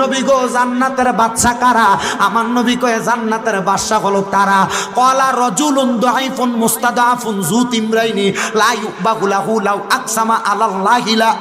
নবী গো, জান্নাতের বাচ্চা কারা? আমার নবী কয়ে, জান্নাতের বাদশা হলো তারা। কলা রজুলুন দাইফুন মুস্তাদাফুন জু তিমরাইনি লাউ আকসামা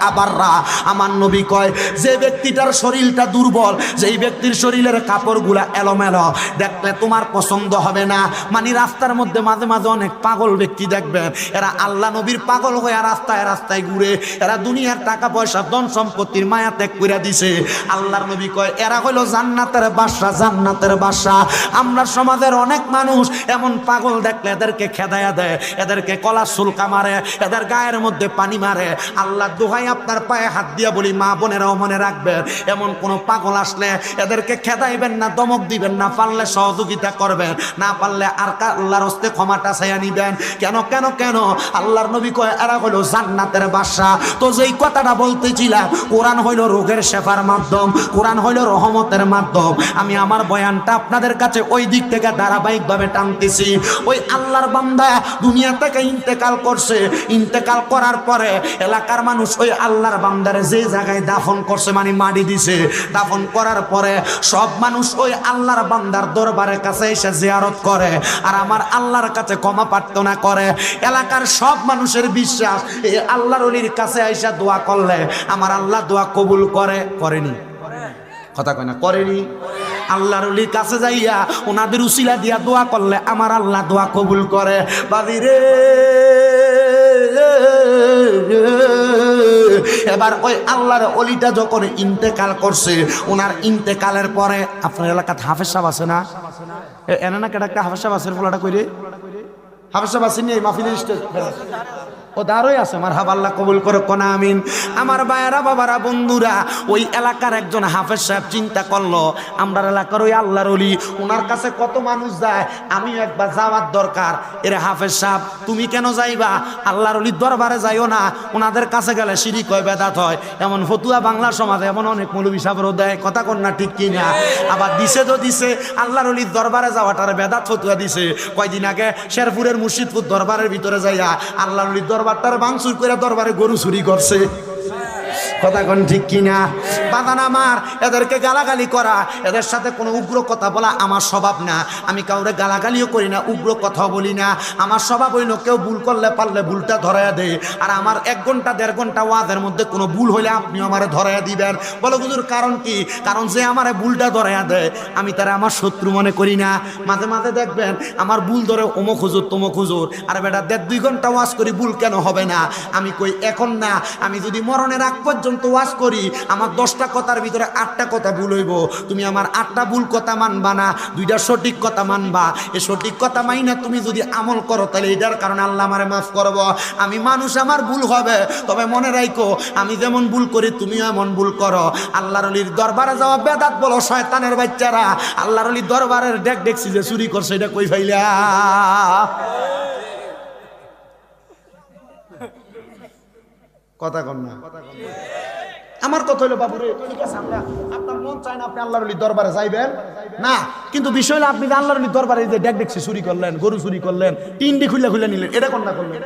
আবাররা। আমার নবী কয়, যে ব্যক্তিটার শরীরটা দুর্বল, যেই ব্যক্তির শরীরের কাপড়গুলা এলোমেলো, দেখলে তোমার পছন্দ হবে না। মানে রাস্তার মধ্যে মাঝে মাঝে অনেক পাগল ব্যক্তি দেখবেন এরা আল্লাহ নবীর পাগল হয়ে রাস্তায় রাস্তায় ঘুরে, এরা দুনিয়ার টাকা পয়সা, ধন সম্পত্তির মায়া ত্যাগ করে দিছে। আল্লাহর নবী কয়? এরা হইল জান্নাতের বাসা জান্নাতের বাসা। আমরা সমাজের অনেক মানুষ এমন পাগল দেখলে এদেরকে খেদায়া দেয়, এদেরকে কলা শুল্কা মারে, এদের গায়ের মধ্যে পানি মারে। আল্লাহ দোহাই আপনার পায়ে হাত দিয়া বলি, মা বোনেরাও মনে রাখবেন, এমন কোন পাগল আসলে এদেরকে খেদাইবেন না, দমক দিবেন না, পারলে সহযোগিতা করবেন, না পারলে আর আল্লাহর হস্তে ক্ষমাটা চাইয়া নিবেন। কেন কেন কেন? আল্লাহর নবী কয়, এরা হইল জান্নাতের বাসা। তো যেই কথাটা বলতেছিলাম, কোরআন হইল রোগের শেফার মাধ্যম। কোরআন হইল রহমতের মাধ্যম। আমি আমার বয়ানটা আপনাদের কাছে ওই দিক থেকে ধারাবাহিকভাবে টানতেছি। ওই আল্লাহর বান্দা দুনিয়া থেকে ইন্তেকাল করছে। ইন্তেকাল করার পরে এলাকার মানুষ ওই আল্লাহর বান্দারে যে জায়গায় দাফন করছে মানে মাটি দিছে। দাফন করার পরে সব মানুষ ওই আল্লাহর বান্দার দরবারের কাছে এসে জিয়ারত করে। আর আমার আল্লাহর কাছে ক্ষমা প্রার্থনা করে। এলাকার সব মানুষের বিশ্বাস এই আল্লাহর অলির কাছে আইসা দোয়া করলে আমার আল্লাহ দোয়া কবুল করে, করেনি। কথা কয় না, করেনি। আল্লাহর অলির কাছে যাইয়া ওনাদের উসিলা দিয়া দোয়া করলে আমার আল্লাহ দোয়া কবুল করে। বাবি রে, এবার ওই আল্লাহর অলিটা যখন ইন্তেকাল করছে, ওনার ইন্তেকালের পরে আপনার এলাকাতে হাফেজ সাহেব আছে না? এনে না কেটা একটা হাফেজ সাহেব আছে বলাটা কইরে? হাফেজ সাহেব এই মাহফিলের স্টেজ ও দাঁড়ই আছে আমার হাবাল্লা কবুল করে কোনা আমিন। আমার বায়েরা বাবারা, বন্ধুরা, ওই এলাকার একজন হাফেজ সাহেব চিন্তা করল আমরা এলাকার ওই আল্লাহর অলি ওনার কাছে কত মানুষ যায়, আমিও একবার যাওয়ার দরকার। এরে হাফেজ সাহেব, তুমি কেন যাইবা? আল্লাহর অলির দরবারে যাইও না ওনাদের কাছে গেলে সিঁড়ি কয় বেদাত হয়। এমন ফতুয়া বাংলা সমাজে এমন অনেক মৌলবী সাহেবরও দেয় কথা কন্যা না ঠিক কিনা? আবার দিছে তো দিছে, আল্লাহর অলির দরবারে যাওয়াটার বেদাত ফতুয়া দিছে। কয়দিন আগে শেরপুরের মুর্শিদপুর দরবারের ভিতরে যাইয়া আল্লাহর অলির দরবারটার বাংসুর করে দরবারে গরু চুরি করছে। কথা কোন ঠিক কিনা? বাদান আমার, এদেরকে গালাগালি করা, এদের সাথে কোনো উগ্র কথা বলা আমার স্বভাব না। আমি কাউরে গালাগালিও করি না, উগ্র কথাও বলি না। আমার স্বভাব হইল কেউ ভুল করলে পারলে ভুলটা ধরাইয়া দেয়। আর আমার এক ঘণ্টা, দেড় ঘণ্টা ওয়াদের মধ্যে কোনো ভুল হইলে আপনি আমার ধরাইয়া দিবেন। বলো বুঝুর কারণ কি? কারণ যে আমার ভুলটা ধরাইয়া দেয়, আমি তারা আমার শত্রু মনে করি না। মাঝে মাঝে দেখবেন, আমার ভুল ধরে অমুক হুজুর, তমুক হুজুর। আর বেটা, দেড় দুই ঘণ্টা ওয়াজ করি, ভুল কেন হবে না? আমি কই, এখন না। আমি যদি মরণের আগ পর্যন্ত ওয়াজ করি, আমার দশটা কথার ভিতরে আটটা কথা ভুল হইব। তুমি আমার আটটা ভুল কথা মানবা না, দুইটা সঠিক কথা মানবা। এই সঠিক কথা মাই না তুমি যদি আমল করো, তাহলে এটার কারণে আল্লাহ আমারে মাফ করব। আমি মানুষ, আমার ভুল হবে। তবে মনে রাখো আমি যেমন ভুল করি, তুমিও এমন ভুল করো। আল্লাহর অলির দরবারে যাওয়া বেদাত বলো, শয়তানের বাচ্চারা। আল্লাহর অলির দরবারের ডেক দেখছি যে চুরি করছে, এটা কই ফাইলা? কথা কন না। আমার কথা হলো বাবু রে, ঠিক আছে, আমরা আপনার মন চায় না আপনি আল্লাহর দরবারে যাইবেন? না, কিন্তু বিষয় হলো আপনি আল্লাহর দরবারে যে ডেক ডেকছে চুরি করলেন, গরু চুরি করলেন টিন্ডি খুলে খুলে নিলেন, এটা কোনটা করলেন।